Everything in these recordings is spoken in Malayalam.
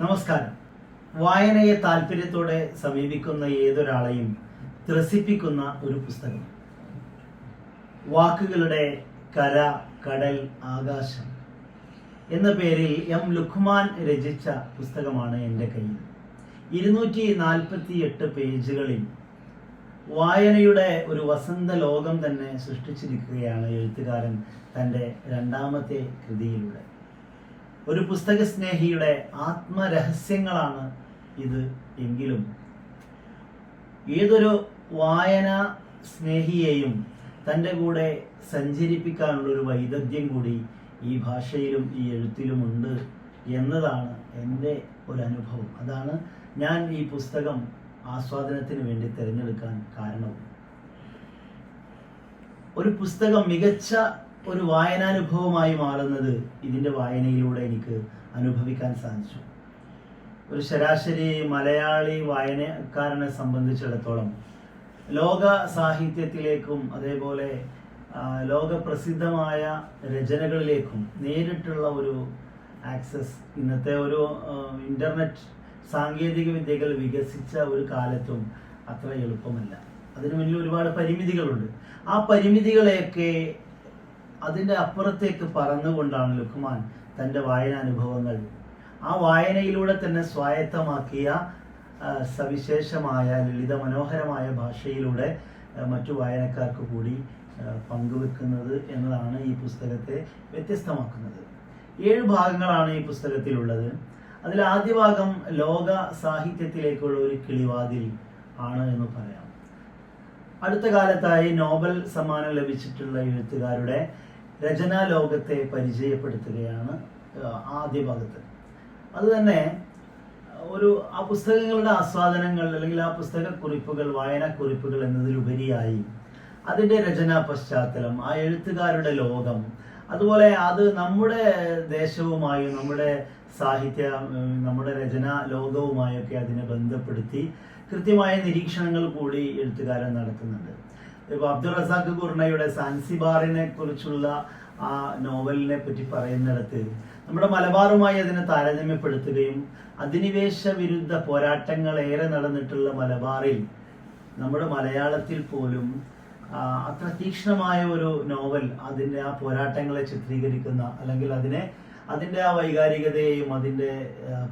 നമസ്കാരം. വായനയെ താല്പര്യത്തോടെ സമീപിക്കുന്ന ഏതൊരാളെയും ത്രസിപ്പിക്കുന്ന ഒരു പുസ്തകം. വാക്കുകളുടെ കര കടൽ ആകാശം എന്ന പേരിൽ എം. ലുഖ്മാൻ രചിച്ച പുസ്തകമാണ് എന്റെ കയ്യിൽ. ഇരുന്നൂറ്റി നാൽപ്പത്തി എട്ട് പേജുകളിൽ വായനയുടെ ഒരു വസന്ത ലോകം തന്നെ സൃഷ്ടിച്ചിരിക്കുകയാണ് എഴുത്തുകാരൻ തന്റെ രണ്ടാമത്തെ കൃതിയിലൂടെ. ഒരു പുസ്തക സ്നേഹിയുടെ ആത്മരഹസ്യങ്ങളാണ് ഇത് എങ്കിലും. ഏതൊരു വായന സ്നേഹിയെയും തന്റെ കൂടെ സഞ്ചരിപ്പിക്കാനുള്ള ഒരു വൈദഗ്ധ്യം കൂടി ഈ ഭാഷയിലും ഈ എഴുത്തിലുമുണ്ട് എന്നതാണ് എന്റെ ഒരു അനുഭവം അതാണ് ഞാൻ ഈ പുസ്തകം ആസ്വാദനത്തിന് വേണ്ടി തിരഞ്ഞെടുക്കാൻ കാരണവും. ഒരു പുസ്തകം മികച്ച ഒരു വായനാനുഭവമായി മാറുന്നത് ഇതിന്റെ വായനയിലൂടെ എനിക്ക് അനുഭവിക്കാൻ സാധിച്ചു. ഒരു ശരാശരി മലയാളി വായനക്കാരനെ സംബന്ധിച്ചിടത്തോളം ലോക സാഹിത്യത്തിലേക്കും അതേപോലെ ലോക പ്രസിദ്ധമായ രചനകളിലേക്കും നേരിട്ടുള്ള ഒരു ആക്സസ് ഇന്നത്തെ ഒരു ഇന്റർനെറ്റ് സാങ്കേതിക വിദ്യകൾ വികസിച്ച ഒരു കാലത്തും അത്ര എളുപ്പമല്ല. അതിനു മുന്നിൽ ഒരുപാട് പരിമിതികളുണ്ട്. ആ പരിമിതികളെയൊക്കെ അതിന്റെ അപ്പുറത്തേക്ക് പറന്നുകൊണ്ടാണ് ലുക്മാൻ തന്റെ വായനാനുഭവങ്ങൾ ആ വായനയിലൂടെ തന്നെ സ്വായത്തമാക്കിയ സവിശേഷമായ ലളിത മനോഹരമായ ഭാഷയിലൂടെ മറ്റു വായനക്കാർക്ക് കൂടി പങ്കുവെക്കുന്നത് എന്നതാണ് ഈ പുസ്തകത്തെ വ്യത്യസ്തമാക്കുന്നത്. ഏഴ് ഭാഗങ്ങളാണ് ഈ പുസ്തകത്തിലുള്ളത്. അതിൽ ആദ്യ ഭാഗം ലോക സാഹിത്യത്തിലേക്കുള്ള ഒരു കിളിവാതിൽ ആണ് എന്ന് പറയാം. അടുത്ത കാലത്തായി നോബൽ സമ്മാനം ലഭിച്ചിട്ടുള്ള എഴുത്തുകാരുടെ രചനാ ലോകത്തെ പരിചയപ്പെടുത്തുകയാണ് ആദ്യ ഭാഗത്ത്. അത് തന്നെ ഒരു ആ പുസ്തകങ്ങളുടെ ആസ്വാദനങ്ങൾ അല്ലെങ്കിൽ ആ പുസ്തക കുറിപ്പുകൾ വായനാ കുറിപ്പുകൾ എന്നതിലുപരിയായി അതിന്റെ രചനാ പശ്ചാത്തലം ആ എഴുത്തുകാരുടെ ലോകം അതുപോലെ അത് നമ്മുടെ ദേശവുമായും നമ്മുടെ സാഹിത്യ നമ്മുടെ രചന ലോകവുമായൊക്കെ അതിനെ ബന്ധപ്പെടുത്തി കൃത്യമായ നിരീക്ഷണങ്ങൾ കൂടി എഴുത്തുകാരൻ നടത്തുന്നുണ്ട്. ഇപ്പോൾ അബ്ദുൾ റസാഖ് കുർണയുടെ സാൻസിബാറിനെ കുറിച്ചുള്ള ആ നോവലിനെ പറ്റി പറയുന്നിടത്ത് നമ്മുടെ മലബാറുമായി അതിനെ താരതമ്യപ്പെടുത്തുകയും അധിനിവേശ വിരുദ്ധ പോരാട്ടങ്ങൾ ഏറെ നടന്നിട്ടുള്ള മലബാറിൽ നമ്മുടെ മലയാളത്തിൽ പോലും അത്ര തീക്ഷ്ണമായ ഒരു നോവൽ അതിന്റെ ആ പോരാട്ടങ്ങളെ ചിത്രീകരിക്കുന്ന അല്ലെങ്കിൽ അതിനെ അതിന്റെ ആ വൈകാരികതയെയും അതിന്റെ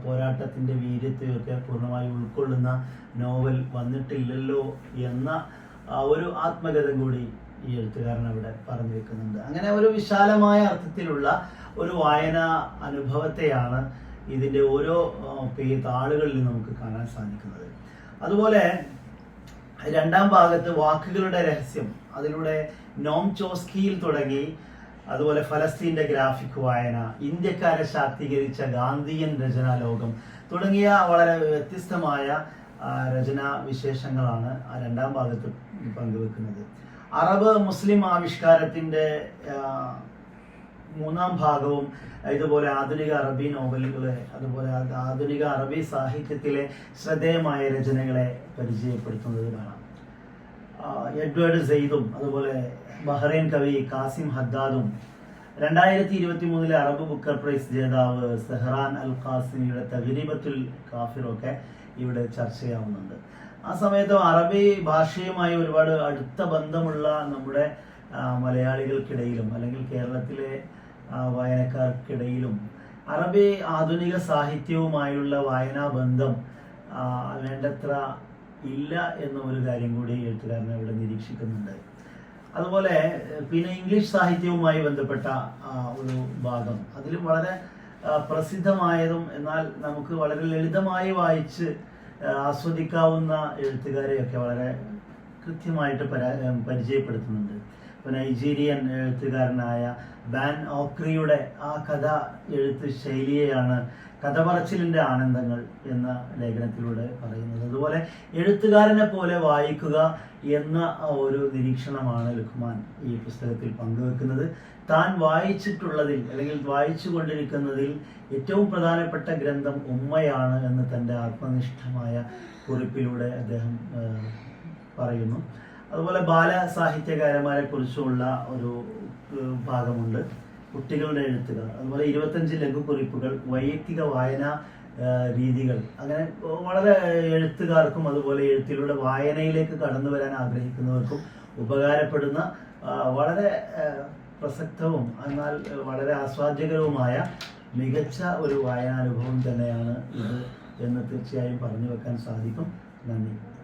പോരാട്ടത്തിന്റെ വീര്യത്തെയും ഒക്കെ പൂർണമായി ഉൾക്കൊള്ളുന്ന നോവൽ വന്നിട്ടില്ലല്ലോ എന്ന ഒരു ആത്മകഥ കൂടി ഈ എഴുത്തുകാരൻ അവിടെ പറഞ്ഞു വെക്കുന്നുണ്ട് അങ്ങനെ ഒരു വിശാലമായ അർത്ഥത്തിലുള്ള ഒരു വായന അനുഭവത്തെയാണ് ഇതിന്റെ ഓരോ താളുകളിലും നമുക്ക് കാണാൻ സാധിക്കുന്നത്. അതുപോലെ രണ്ടാം ഭാഗത്ത് വാക്കുകളുടെ രഹസ്യം. അതിലൂടെ നോം ചോസ്കിയിൽ തുടങ്ങി അതുപോലെ ഫലസ്തീന്റെ ഗ്രാഫിക് വായന ഇന്ത്യക്കാരെ ശാക്തീകരിച്ച ഗാന്ധിയൻ രചനാ ലോകം തുടങ്ങിയ വളരെ വ്യത്യസ്തമായ രചനാ വിശേഷങ്ങളാണ് ആ രണ്ടാം ഭാഗത്ത് പങ്കുവെക്കുന്നത്. അറബ് മുസ്ലിം ആവിഷ്കാരത്തിന്റെ ആ, മൂന്നാം ഭാഗവും ഇതുപോലെ ആധുനിക അറബി നോവലുകളെ അതുപോലെ ആധുനിക അറബി സാഹിത്യത്തിലെ ശ്രദ്ധേയമായ രചനകളെ പരിചയപ്പെടുത്തുന്നത് കാണാം. എഡ്വേർഡ് സെയ്ദും അതുപോലെ ബഹ്റൈൻ കവി കാസിം ഹദ്ദാദും രണ്ടായിരത്തി ഇരുപത്തി മൂന്നിലെ അറബ് ബുക്കർ പ്രൈസ് ജേതാവ് സെഹ്റാൻ അൽ ഖാസിമിയുടെ തഗ്രീബത്തുൽ കാഫിറൊക്കെ ഇവിടെ ചർച്ചയാവുന്നുണ്ട് ആ സമയത്ത് അറബി ഭാഷയുമായി ഒരുപാട് അടുത്ത ബന്ധമുള്ള നമ്മുടെ മലയാളികൾക്കിടയിലും അല്ലെങ്കിൽ കേരളത്തിലെ വായനക്കാർക്കിടയിലും അറബി ആധുനിക സാഹിത്യവുമായുള്ള വായനാ ബന്ധം വേണ്ടത്ര ഇല്ല എന്ന ഒരു കാര്യം കൂടി എഴുത്തുകാരനെ ഇവിടെ നിരീക്ഷിക്കുന്നുണ്ട്. അതുപോലെ പിന്നെ ഇംഗ്ലീഷ് സാഹിത്യവുമായി ബന്ധപ്പെട്ട ഒരു ഭാഗം. അതിലും വളരെ പ്രസിദ്ധമായതും എന്നാൽ നമുക്ക് വളരെ ലളിതമായി വായിച്ച് ആസ്വദിക്കാവുന്ന എഴുത്തുകാരെയൊക്കെ വളരെ കൃത്യമായിട്ട് പരാ പരിചയപ്പെടുത്തുന്നുണ്ട്. നൈജീരിയൻ എഴുത്തുകാരനായ ബാൻ ഓക്രിയുടെ ആ കഥ എഴുത്ത് ശൈലിയെയാണ് കഥ പറച്ചിലിന്റെ ആനന്ദങ്ങൾ എന്ന ലേഖനത്തിലൂടെ പറയുന്നത്. അതുപോലെ എഴുത്തുകാരനെ പോലെ വായിക്കുക എന്ന ഒരു നിരീക്ഷണമാണ് ലുഖ്മാൻ ഈ പുസ്തകത്തിൽ പങ്കുവെക്കുന്നത്. താൻ വായിച്ചിട്ടുള്ളതിൽ അല്ലെങ്കിൽ വായിച്ചു കൊണ്ടിരിക്കുന്നതിൽ ഏറ്റവും പ്രധാനപ്പെട്ട ഗ്രന്ഥം ഉമ്മയാണ് എന്ന് തന്റെ ആത്മനിഷ്ഠമായ കുറിപ്പിലൂടെ അദ്ദേഹം പറയുന്നു. അതുപോലെ ബാല സാഹിത്യകാരന്മാരെ കുറിച്ചുള്ള ഒരു ഭാഗമുണ്ട്. കുട്ടികളുടെ എഴുത്തുകൾ. അതുപോലെ ഇരുപത്തഞ്ച് ലഘുക്കുറിപ്പുകൾ വൈയക്തിക വായന രീതികൾ. അങ്ങനെ വളരെ എഴുത്തുകാർക്കും അതുപോലെ എഴുത്തിലൂടെ വായനയിലേക്ക് കടന്നു വരാൻ ആഗ്രഹിക്കുന്നവർക്കും ഉപകാരപ്പെടുന്ന വളരെ പ്രസക്തവും എന്നാൽ വളരെ ആസ്വാദ്യകരവുമായ മികച്ച ഒരു വായനാനുഭവം തന്നെയാണ് ഇത് എന്ന് തീർച്ചയായും പറഞ്ഞു വെക്കാൻ സാധിക്കും. നന്ദി.